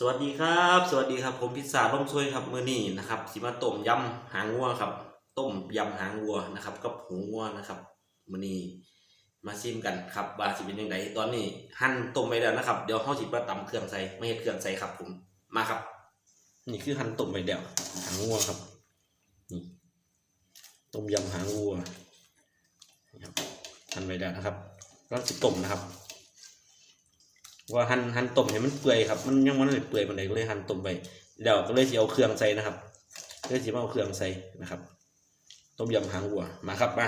สวัสดีครับ สวัสดีครับ ผมพิศษาล่มช่วยครับมือนี้นะครับสิมาต้มยำหางวัวครับ ต้มยำหางวัวนะครับ กับหูวัวนะครับมือนี้มาชิมกันครับว่าสิเป็นยังไงตอนนี้ หั่นต้มไปแล้วนะครับ เดี๋ยวเขาสิมาตำเครื่องใส่ไม่เห็ดเครื่องใส่ครับ ผมมาครับ นี่คือหั่นต้มไปแล้วหางวัวครับนี่ต้มยำหางวัวครับหั่นไปแล้วนะครับแล้วสิต้มนะครับ ว่าหั่นหั่นต้มให้มันเปื่อยครับมันยังมันเปื่อยมันเลยก็เลยหั่นต้มไปเดี๋ยวก็เลยสิเอาเครื่องใส่นะครับเลยสิมาเอาเครื่องใส่นะครับ ต้มยำหางวัวมาครับมา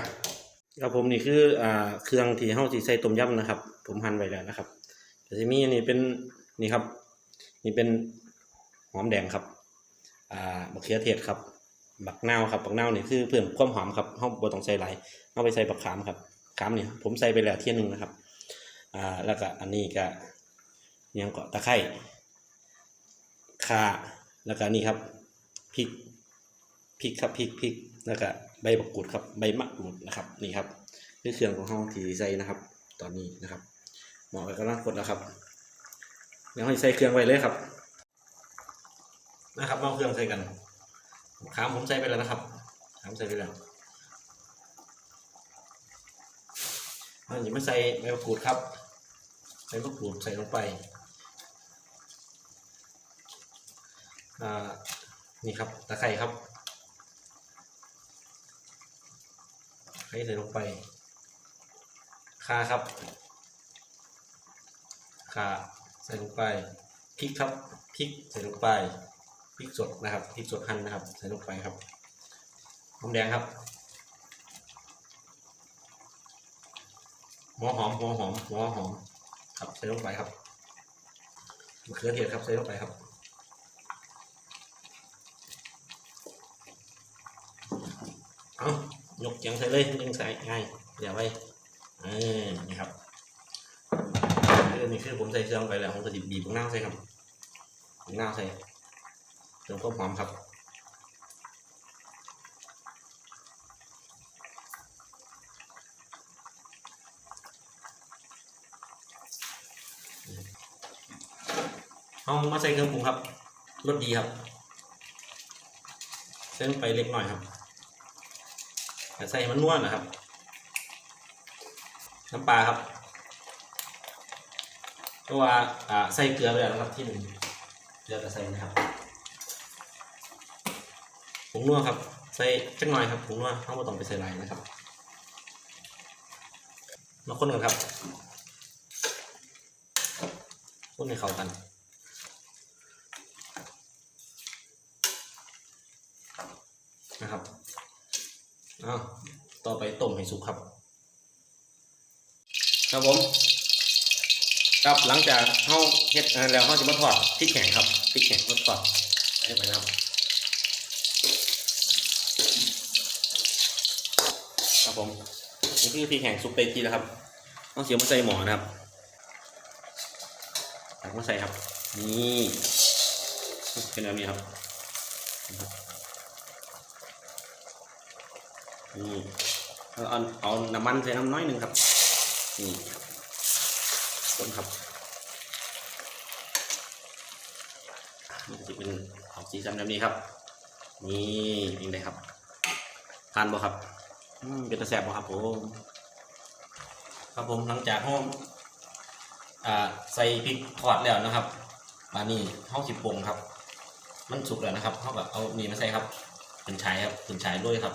ครับผมนี่คืออ่าเครื่องที่เฮาสิใส่ต้มยำนะครับ ผมหั่นไว้แล้วนะครับแต่จะมีอันนี้เป็นนี่ครับ นี่เป็นหอมแดงครับอ่าบักเขือเทศครับบักเนาครับบักเนานี่คือเพิ่มความหอมครับเฮาบ่ต้องใส่หลายเอาไปใส่บักขามครับขามนี่ผมใส่ไปแล้วเที่ยหนึงนะครับอ่าแล้วก็อันนี้ก็ ยังเกาะตะไคร้ข่าแล้วก็นี่ครับพริกพริกครับพริกพริกแล้วก็ใบมะกรูดครับใบมะกรูดนะครับนี่ครับคือเครื่องของเฮาที่ใส่นะครับ ตอนนี้นะครับหมอก็กำลังกดแล้วครับเดี๋ยวให้ใส่เครื่องไว้เลยครับ นะครับเอาเครื่องใส่กันขามผมใส่ไปแล้วนะครับขามใส่ไปแล้วอันนี้ไม่ใส่ใบมะกรูดครับใบมะกรูดใส่ลงไป อ่า นี่ครับตะไคร้ครับให้ใส่ลงไปข่าครับข่าใส่ลงไปพริกครับพริกใส่ลงไปพริกสดนะครับพริกสดหั่นนะครับ ใส่ลงไปครับหอมแดงครับหัวหอมหัวหอมหัวหอมครับใส่ลงไปครับมะเขือเทศครับใส่ลงไปครับ เอายกยังใส่เลยยังใส่ง่ายเดี๋ยวไว้เออนี่ครับคือนี่คือผมใส่เครื่องไปแล้วผมก็จะบีบข้างหน้าใส่ครับข้างหน้าใส่เติมความหอมครับเอามาใส่เครื่องปรุงครับรสดีครับ เส้นไปเล็กหน่อยครับ ใส่มันนวลนะครับ น้ำปลาครับตัวอ่าใส่เกลือไปแล้วนะครับที่หนึ่งเกลือก็ใส่นะครับผงนัวครับ ใส่จักหน่อยครับผงนัวต้องไม่ต้องไปใส่ลายนะครับมาคนกันครับคนให้เข้ากัน นะครับอ้าวต่อ ไปต้มให้สุกครับ ครับผมครับหลังจากเฮาเฮ็ดอันนั้นแล้วเฮาจะมาทอดพริกแข็งครับพริกแข็งมาทอดให้ไปนะครับครับผมนี่คือพริกแข็งสุกไปทีแล้วครับต้องเสียมาใส่หมอนะครับตักมาใส่ครับ นี่เป็นแบบนี้ครับนี่ เอาเอาน้ำมันใส่น้ำน้อยหนึ่งครับ นี่ต้นครับนี่จะเป็นออกสีสันแบบนี้ครับ นี่ยังไงครับ ทานบ่ครับอืมเป็นตะแสบบ่ครับผมครับผมหลังจากห้องอ่าใส่พริกทอดแล้วนะครับบานนี้ห้องสิบปงครับ มันสุกแล้วนะครับเขากับเอานี่มาใส่ครับเป็นชายครับเป็นชายด้วยครับ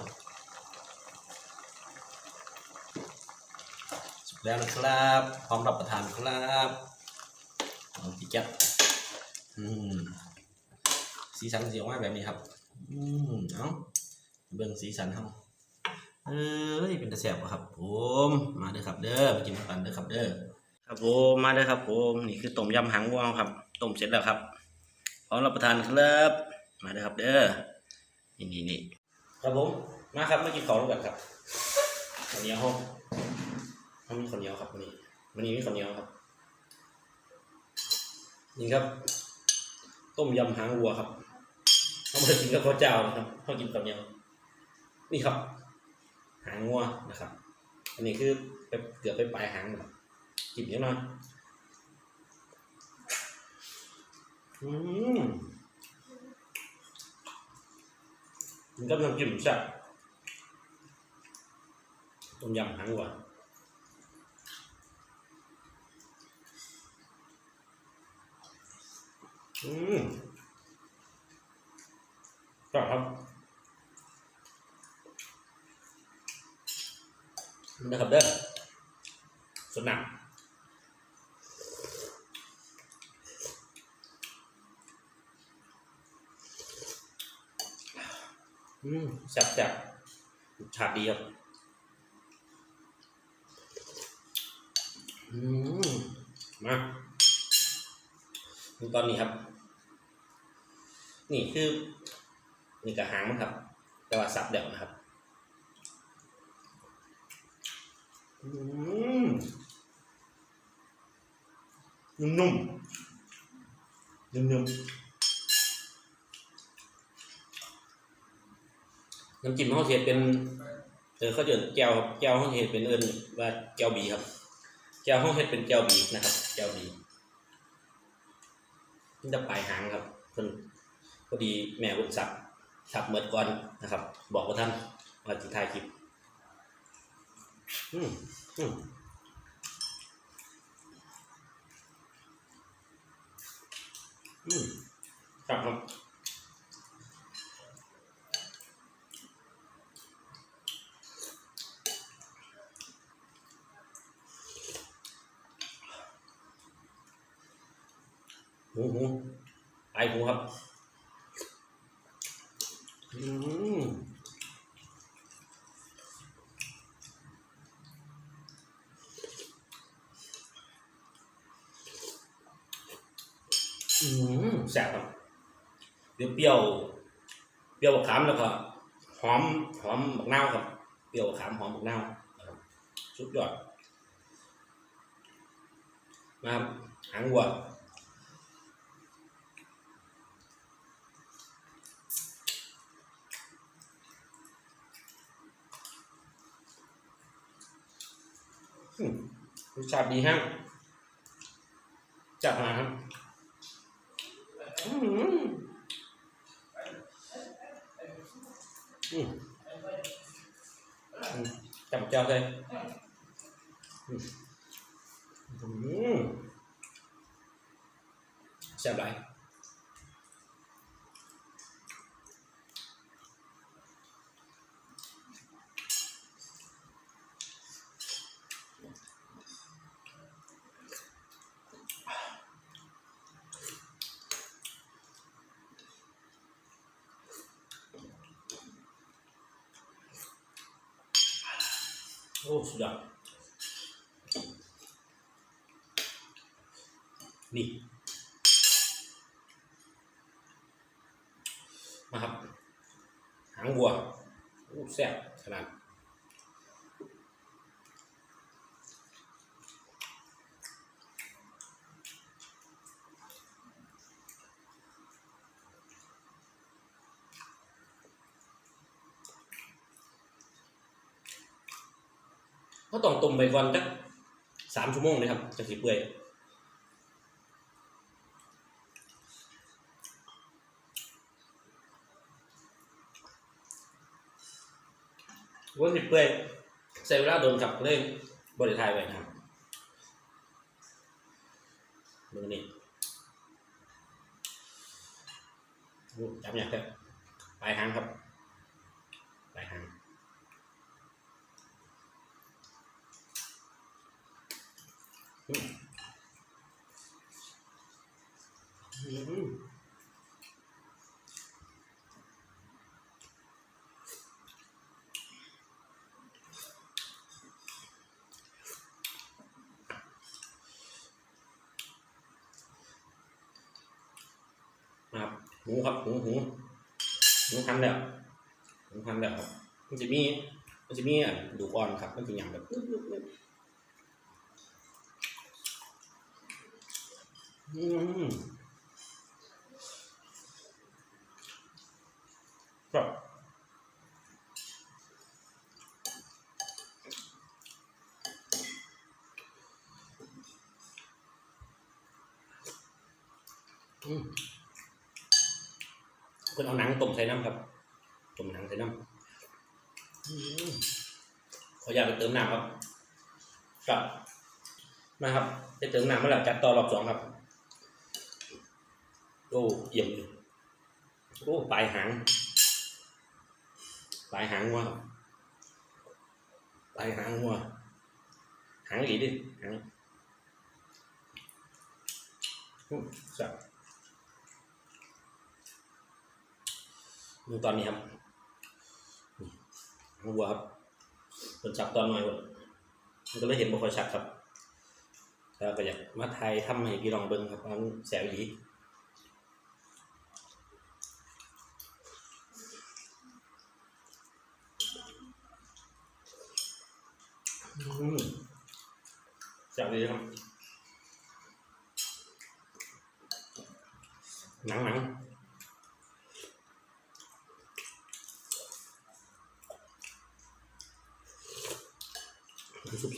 สุก แล้วนะครับ พร้อมรับประทานครับเอาพี่แก๊ปอืมสีสันสีออกมาแบบนี้ครับ อืมเอาเบิ่งสีสันเขาเอ้ยเป็นตะแสบบ่ครับ ผม มาเด้อครับ เด้อมากินกันเด้อครับ เด้อครับผมมาเด้อครับ ผมนี่คือต้มยำหางวัวครับต้มเสร็จแล้วครับพร้อมรับประทานครับ มาเด้อครับ เด้อนี่นี่นี่ครับผมมาครับมากินของร่วมกันครับข้าวเหนียวห้อง มันมีข้าวเหนียวครับวันนี้วันนี้มีข้าวเหนียวครับ นี่ครับ ต้มยำหางวัวครับเขาม่ได้กินกับข้าวเจ้านะครับเขากินข้าวเนียวนี่ครับ หางวัวนะครับ อันนี้คือไปเกือบไปปลายหางครับกินเยอะหน่อยอืมมันก็น้ำจิ้มแซ่บต้มยำหางวัว อืมก็ครับนะครับเด้อสนับอืมแซ่บแซ่บชาดีครับอืมมาดูตอนนี้ครับ นี่คือนี่กระหางมันครับ แต่ว่าสับเดี่ยวนะครับอืมนุ่มๆนุ่มๆน้ำจิ้มเขาเสียเป็นเออเขาเจอแก้วแก้วเขาเห็ดเป็นเอิญว่าแก้วบีครับแก้วห้องเฮ็ดเป็นแก้วบีนะครับแก้วบีนี่จะปลายหางครับเพิ่น พอดีแม่อุ่นสับสับเมื่อก่อนนะครับ บอกว่าท่านว่าจิถ่ายคลิปอืมอืมอืมครับครับหูหูปลายหูครับอืม อืมแซ่บครับเปรี้ยวเปรี้ยว เปรี้ยวบักขามแล้วก็หอมหอมบักนาวครับ เปรี้ยวบักขามหอมบักนาวนะครับสุดยอดมาครับหางวัวรสชาติดีฮะจัดมาครับอืมอืมอืม จับเจ้าเลยอืมอืมแซ่บหลาย โอ้สุดยอดนี่มาครับ หางวัวโอ้แซ่บขนาด เขาต้องต้มไปก่อนจักสามชั่วโมงเลยครับจะสิเปื่อยว่าสิเปื่อยใส่เวลาโดนกับเล่นบริทายไว้นะครับมือนี่จับอยากครับปลายหางครับปลายหาง อืมนะ ครับหมูครับหมูหมูหมูทำแล้วหมูทำแล้วครับมันจะมีมันจะมีอะดูกอ่อนครับมันจะหยำแบบปึ๊บปึ๊บปึ๊บอืมครับ อืม เพิ่นเอาหนังต้มใส่น้ำครับต้มหนังใส่น้ำอขออยากไปเติมน้ำครับครับมาครับไปเติมน้ำเมาแล้วจัดต่อรอบสองครับโอ้เยี่ยมโอ้ปลายหางปลายหางวัวปลายหางวัวหางหลีดิหางสับ ดูตอนนี้ครับนี่หัวครับเป็นจับตอนหน่อยหมดมันก็เลยเห็นบ่ค่อยชัดครับแล้วก็อยากมาไทยทำให้พี่ลองเบิ่งครับมันแสบอีหลีอืมจับดีครับหนังหนัง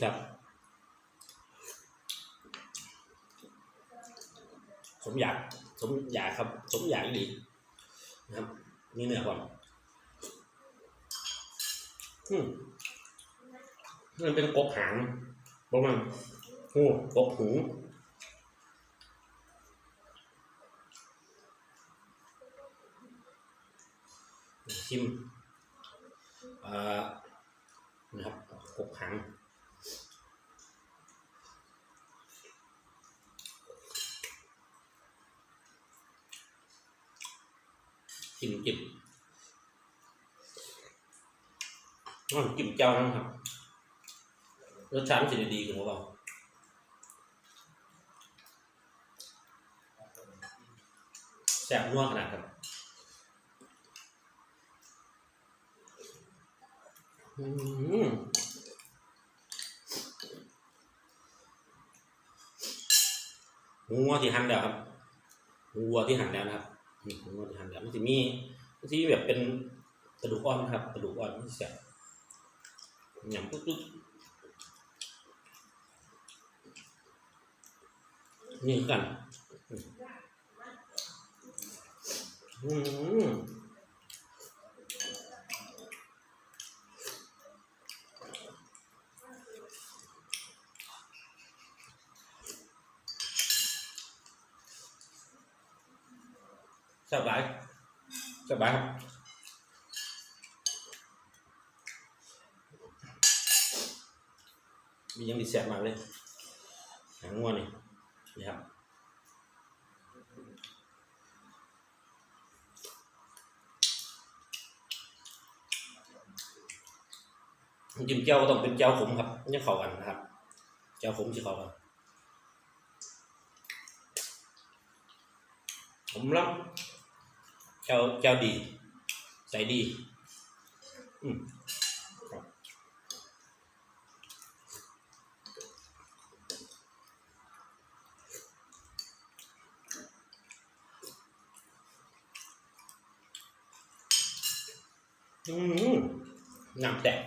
ซุปแซ่บสมอยากสมอยากครับ สมอยากดีนะครับนี่เนื้อก่อนอืมมันเป็นกบหางประมาณหูกบหูชิมอ่านะครับกบหาง จิ้มจิ้มน้องจิ้มเจ้านะครับ รสชาติมันจะดีขึ้นหรือเปล่าแซ่บนัวขนาดครับอืมหัวที่หั่นแล้วครับหัวที่หั่นแล้วนะครับ นี่หมูวัวที่หั่นแล้มันจะมีมันจะมีแบบเป็นกระดูกอ่อนครับกระดูกอ่อนมันแซ่บหยำปุ๊บปุ๊บนี่กันอืม สบายสบายครับมียังดีแสบมากเลยหางงัวนี่นี่ครับจิ้มแจ่วก็ต้องเป็นแจ่วขมครับมันจะเข้ากันนะครับแจ่วขมจะเข้ากันผมรับ แจ่วแจ่วดี ใส่ดีอืมอืมน้ำแตก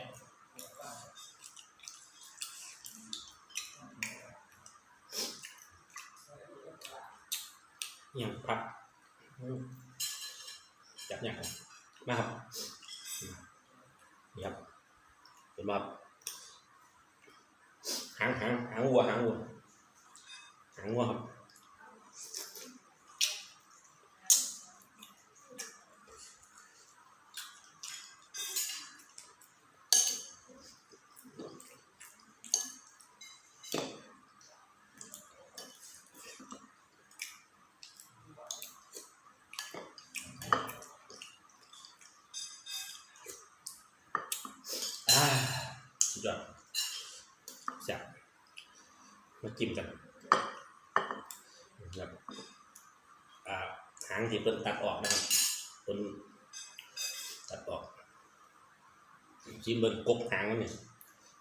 อย่างพัก อืมจับอย่างครับมาครับนี่ครับเป็นแบบหางหางหางวัวหางวัวหางวัวครับอ่าสุด ยอดแซ่บมาจิ้มกันนะครับอาหางที่เพิ่นตัดออกนะครับเพิ่นตัดออกจิ้มเบิ่งกกหางมันนี่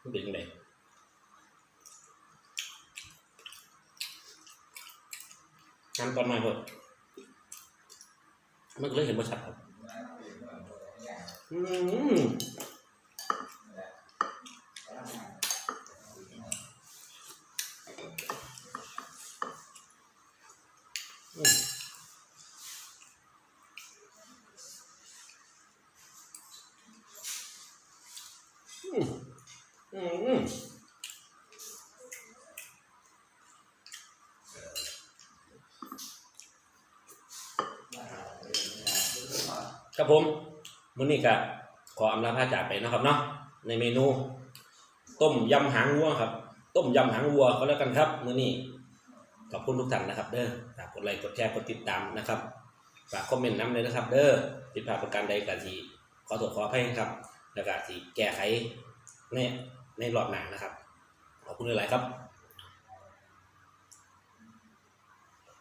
มันเป็นยังไงน้ำตอนมาเพิ่นมันก็เลยเห็นบ่ชัดครับ อืม ครับผมมื้อนี้ก็ขออำลาพระจากไปนะครับเนาะในเมนู ต้มยำหางวัวครับ ต้มยำหางวัวก็แล้วกันครับมื้อนี้ขอบคุณทุกท่านนะครับ เด้อ กดไลค์กดแชร์กดติดตามนะครับฝากคอมเมนต์น้ำเลยนะครับ เด้อผิดพลาดประการใดก็ทีขอโทษขออภัยครับแล้วก็ทีแก้ไขในในรอบหน้านะครับขอบคุณหลายๆครับ